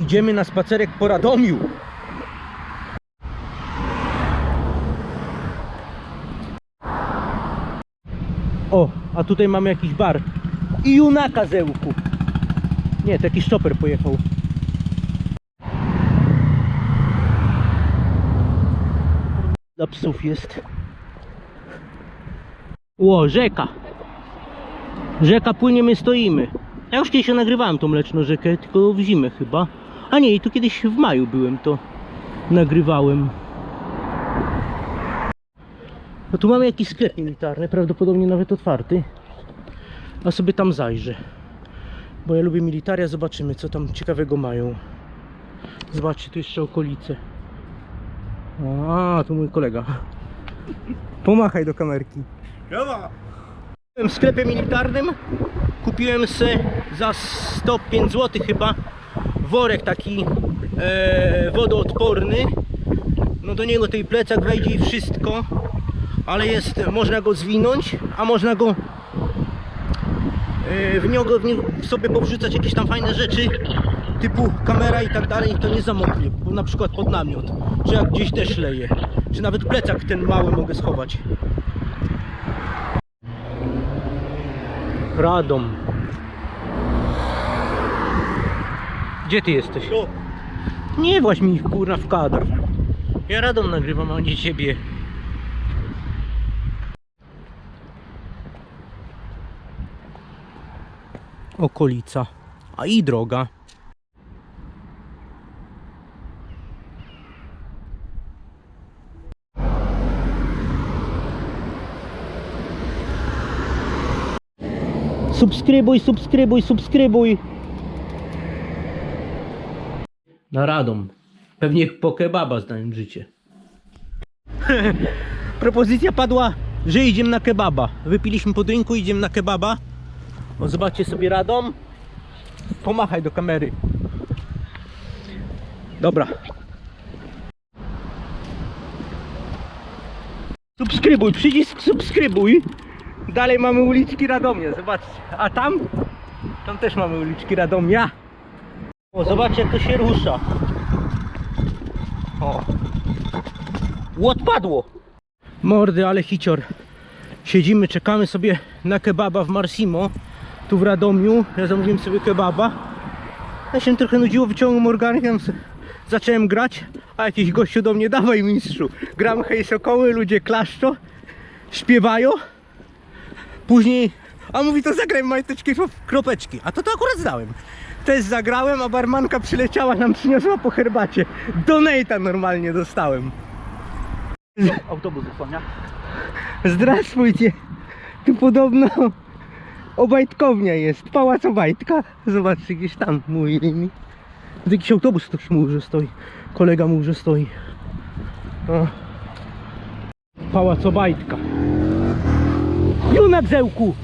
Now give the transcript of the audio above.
Idziemy na spacerek po Radomiu. O, a tutaj mamy jakiś bar. I Junaka zełku. Nie, to jakiś chopper pojechał. Dla psów jest. Ło, rzeka. Rzeka płynie, my stoimy. Ja już kiedyś nagrywałem tą mleczną rzekę, tylko w zimę chyba. A nie, i tu kiedyś w maju byłem, to nagrywałem. No tu mamy jakiś sklep militarny, prawdopodobnie nawet otwarty. A sobie tam zajrzę. Bo ja lubię militaria, zobaczymy co tam ciekawego mają. Zobaczcie, tu jeszcze okolice. A, to mój kolega. Pomachaj do kamerki. W sklepie militarnym kupiłem se za 105 zł chyba worek taki e, wodoodporny. No do niego tej plecak wejdzie i wszystko, ale jest, można go zwinąć, a można go e, w niego w sobie powrzucać jakieś tam fajne rzeczy typu kamera i tak dalej, to nie zamoknie, bo na przykład pod namiot, czy jak gdzieś też leje, czy nawet plecak ten mały mogę schować. Radom. Gdzie ty jesteś? Nie właśnie mi kurna w kadr. Ja Radom nagrywam, a nie ciebie. Okolica. A i droga. Subskrybuj, subskrybuj, subskrybuj. Na Radom. Pewnie po kebaba znałem życie. Propozycja padła, że idziemy na kebaba. Wypiliśmy po drinku, idziemy na kebaba. O, zobaczcie sobie Radom. Pomachaj do kamery. Dobra. Subskrybuj, przycisk subskrybuj. Dalej mamy uliczki Radomia, zobaczcie. A tam? Tam też mamy uliczki Radomia. O, zobaczcie jak to się rusza. O. Odpadło. Mordy, ale hicior. Siedzimy, czekamy sobie na kebaba w Marsimo. Tu w Radomiu. Ja zamówiłem sobie kebaba. Ja się trochę nudziło, wyciągnąłem organizm. Zacząłem grać, a jakiś gościu do mnie, dawaj mistrzu. Gram hej sokoły, ludzie klaszczą, śpiewają. Później, a mówi to zagraj majteczki kropeczki. A to to akurat zdałem. Też zagrałem, a barmanka przyleciała nam przyniosła po herbacie. Donate'a normalnie dostałem. Autobus zasłania. Zdrastwujcie. Tu podobno obajtkownia jest. Pałac Obajtka. Zobaczcie, gdzieś tam mówili mi. Jakiś autobus też mówił, że stoi. Kolega mówił, że stoi. O. Pałac Obajtka. Junadzełku!